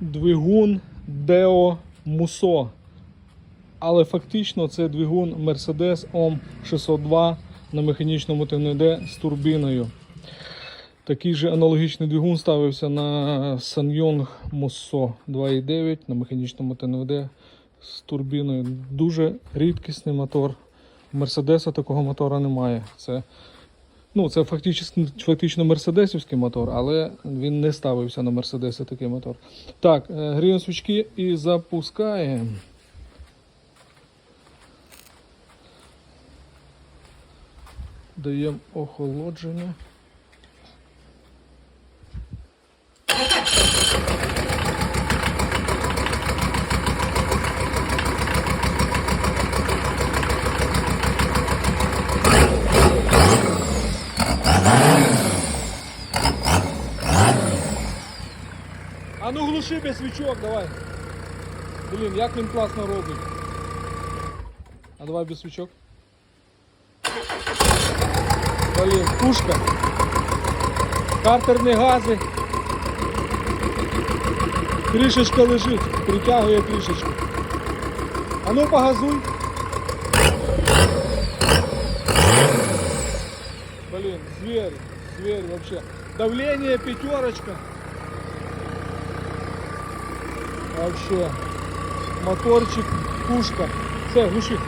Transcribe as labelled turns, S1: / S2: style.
S1: двигун Deo Muso. Але фактично це двигун Mercedes OM 602 на механічному ТНД з турбіною. Такий же аналогічний двигун ставився на Sanyong Musso 2.9 на механічному ТНВД з турбіною. Дуже рідкісний мотор. У Мерседеса такого мотора немає. Це, ну, це фактично, фактично мерседесівський мотор, але він не ставився на Мерседеси такий мотор. Так, е, гріємо свічки і запускаємо. Даємо охолодження. А ну глуши без свічок, давай. Блін, як він класно робить. А давай без свічок. Блін, пушка. Картерні гази. Трішечка лежить, притягує трішечки. А ну погазуй. Блин, зверь, зверь вообще. Давление пятерочка. Вообще. Моторчик, пушка. Все, глуши.